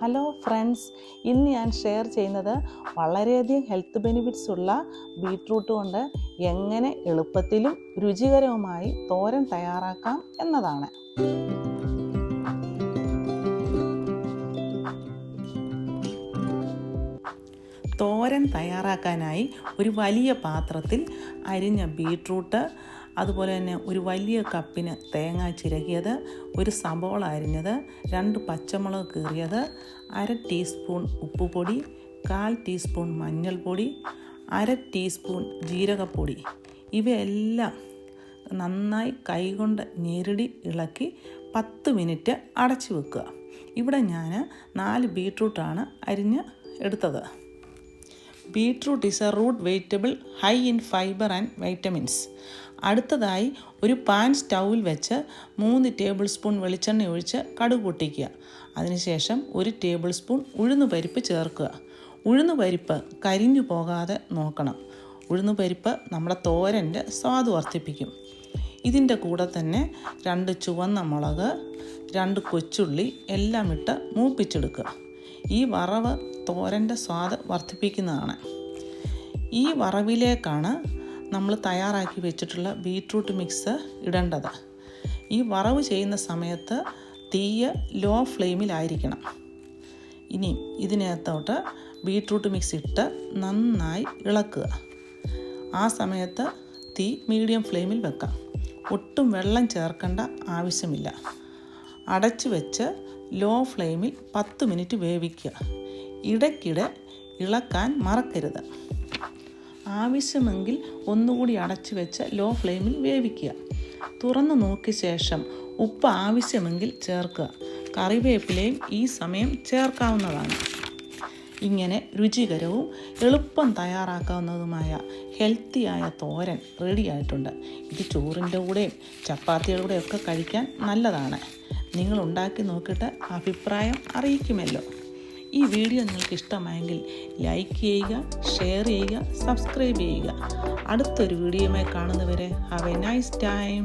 Hello friends ഇന്ന് ഞാൻ share ചെയ്യുന്നത് വളരെയധികം ഹെൽത്ത് ബെനിഫിറ്റ്സ് ഉള്ള ബീട്രൂട്ട് കൊണ്ട് എങ്ങനെ എളുപ്പത്തിലും രുചികരവുമായി തോരൻ തയ്യാറാക്കാം എന്നതാണ്. തോരൻ തയ്യാറാക്കാനായി ഒരു വലിയ പാത്രത്തിൽ അരിഞ്ഞ ബീട്രൂട്ട് അതുപോലെ തന്നെ ഒരു വലിയ കപ്പിന് തേങ്ങ ചിരകിയത് ഒരു സബോള അരിഞ്ഞത് രണ്ട് പച്ചമുളക് കീറിയത് അര ടീസ്പൂൺ ഉപ്പുപൊടി കാൽ ടീസ്പൂൺ മഞ്ഞൾപ്പൊടി അര ടീസ്പൂൺ ജീരകപ്പൊടി. ഇവയെല്ലാം നന്നായി കൈകൊണ്ട് ഞെരടി ഇളക്കി പത്ത് മിനിറ്റ് അടച്ചു വെക്കുക. ഇവിടെ ഞാൻ നാല് ബീട്രൂട്ടാണ് അരിഞ്ഞ് എടുത്തത്. Beetroot is a root vegetable high in fibre and vitamins. അടുത്തതായി ഒരു പാൻ സ്റ്റൗവിൽ വെച്ച് മൂന്ന് ടേബിൾ സ്പൂൺ വെളിച്ചെണ്ണ ഒഴിച്ച് കടുക് പൊട്ടിക്കുക അതിനുശേഷം ഒരു ടേബിൾ സ്പൂൺ ഉഴുന്ന് പരിപ്പ് ചേർക്കുക. ഉഴുന്ന് പരിപ്പ് കരിഞ്ഞു പോകാതെ നോക്കണം. ഉഴുന്ന് പരിപ്പ് നമ്മുടെ തോരന്റെ സ്വാദ് വർദ്ധിപ്പിക്കും. ഇതിന്റെ കൂടെ തന്നെ രണ്ട് ചുവന്ന മുളക് രണ്ട് കൊച്ചുള്ളി എല്ലാം ഇട്ട് മൂപ്പിച്ചെടുക്കുക. ഈ വറവ് തോരന്റെ സ്വാദ് വർദ്ധിപ്പിക്കുന്നതാണ്. ഈ വറവിലേക്കാണ് നമ്മൾ തയ്യാറാക്കി വെച്ചിട്ടുള്ള ബീട്രൂട്ട് മിക്സ് ഇടേണ്ടത്. ഈ വറവ് ചെയ്യുന്ന സമയത്ത് തീയ ലോ ഫ്ലെയിമിലായിരിക്കണം. ഇനി ഇതിനകത്തോട്ട് ബീട്രൂട്ട് മിക്സ് ഇട്ട് നന്നായി ഇളക്കുക. ആ സമയത്ത് തീ മീഡിയം ഫ്ലെയിമിൽ വെക്കാം. ഒട്ടും വെള്ളം ചേർക്കേണ്ട ആവശ്യമില്ല. അടച്ചു വെച്ച് ലോ ഫ്ലെയിമിൽ പത്ത് മിനിറ്റ് വേവിക്കുക. ഇടയ്ക്കിടെ ഇളക്കാൻ മറക്കരുത്. ആവശ്യമെങ്കിൽ ഒന്നുകൂടി അടച്ചു വെച്ച് ലോ ഫ്ലെയിമിൽ വേവിക്കുക. തുറന്നു നോക്കിയ ശേഷം ഉപ്പ് ആവശ്യമെങ്കിൽ ചേർക്കുക. കറിവേപ്പിലയും ഈ സമയം ചേർക്കാവുന്നതാണ്. ഇങ്ങനെ രുചികരവും എളുപ്പം തയ്യാറാക്കാവുന്നതുമായ ഹെൽത്തിയായ തോരൻ റെഡി ആയിട്ടുണ്ട്. ഇത് ചോറിന്റെ കൂടെയും ചപ്പാത്തിയുടെ കൂടെയും ഒക്കെ കഴിക്കാൻ നല്ലതാണ്. നിങ്ങൾ ഉണ്ടാക്കി നോക്കിയിട്ട് അഭിപ്രായം അറിയിക്കുമല്ലോ. ഈ വീഡിയോ നിങ്ങൾക്ക് ഇഷ്ടമായെങ്കിൽ ലൈക്ക് ചെയ്യുക ഷെയർ ചെയ്യുക സബ്സ്ക്രൈബ് ചെയ്യുക. അടുത്തൊരു വീഡിയോയുമായി കാണുന്നവരെ ഹാവ് എ നൈസ് ടൈം